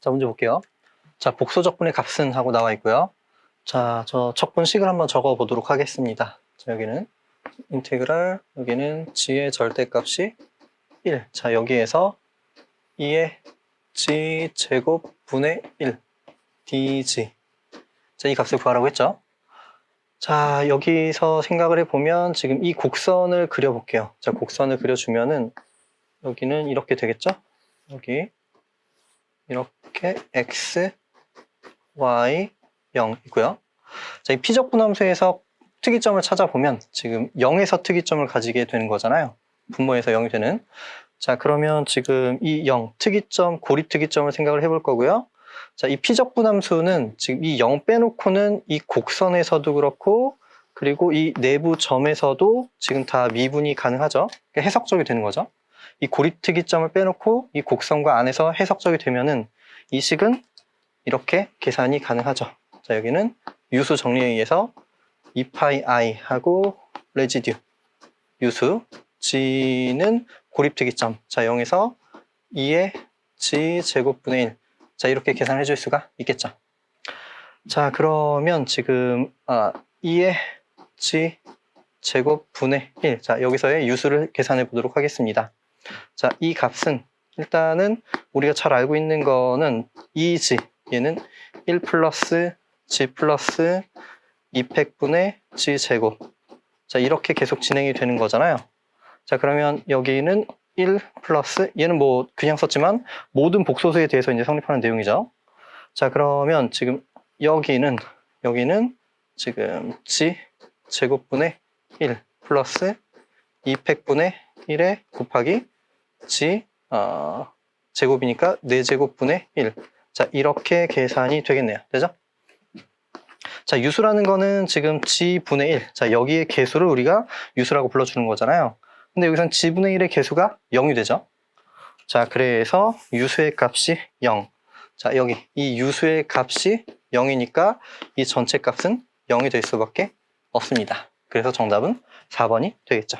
자, 문제 볼게요. 자, 복소적분의 값은 하고 나와 있고요. 자, 저 적분식을 한번 적어 보도록 하겠습니다. 자, 여기는 인테그랄, 여기는 g의 절대값이 1. 자, 여기에서 2의 g 제곱 분의 1 dg. 자, 이 값을 구하라고 했죠. 자, 여기서 생각을 해보면 지금 이 곡선을 그려볼게요. 자, 곡선을 그려주면은 여기는 이렇게 되겠죠? 여기 이렇게 x, y, 0 있고요. 자, 이 피적분함수에서 특이점을 찾아보면 지금 0에서 특이점을 가지게 되는 거잖아요. 분모에서 0이 되는. 자, 그러면 지금 이 0, 특이점, 고립 특이점을 생각을 해볼 거고요. 자, 이 피적분함수는 지금 이 0 빼놓고는 이 곡선에서도 그렇고 그리고 이 내부 점에서도 지금 다 미분이 가능하죠. 해석적이 되는 거죠. 이 고립 특이점을 빼놓고 이 곡선과 안에서 해석적이 되면은 이 식은 이렇게 계산이 가능하죠. 자, 여기는 유수 정리에 의해서 2파이 i 하고 레지듀 유수 g는 고립 특이점 자 0에서 2의 g 제곱분의 1 자, 이렇게 계산해 줄 수가 있겠죠. 자, 그러면 지금 아, 2의 g 제곱분의 1. 자, 여기서의 유수를 계산해 보도록 하겠습니다. 자, 이 값은 일단은 우리가 잘 알고 있는 거는 2g. 얘는 1 플러스 g 플러스 2팩분의 g 제곱. 자, 이렇게 계속 진행이 되는 거잖아요. 자, 그러면 여기는 1 플러스 얘는 뭐 그냥 썼지만 모든 복소수에 대해서 이제 성립하는 내용이죠. 자, 그러면 지금 여기는 여기는 지금 g 제곱분의 1 플러스 2팩분의 1에 곱하기 g 어, 제곱이니까 4제곱분의 1. 자, 이렇게 계산이 되겠네요. 되죠? 자, 유수라는 거는 지금 g분의 1. 자, 여기의 개수를 우리가 유수라고 불러주는 거잖아요. 근데 여기선 g분의 1의 개수가 0이 되죠. 자, 그래서 유수의 값이 0. 자, 여기 이 유수의 값이 0이니까 이 전체 값은 0이 될 수밖에 없습니다. 그래서 정답은 4번이 되겠죠.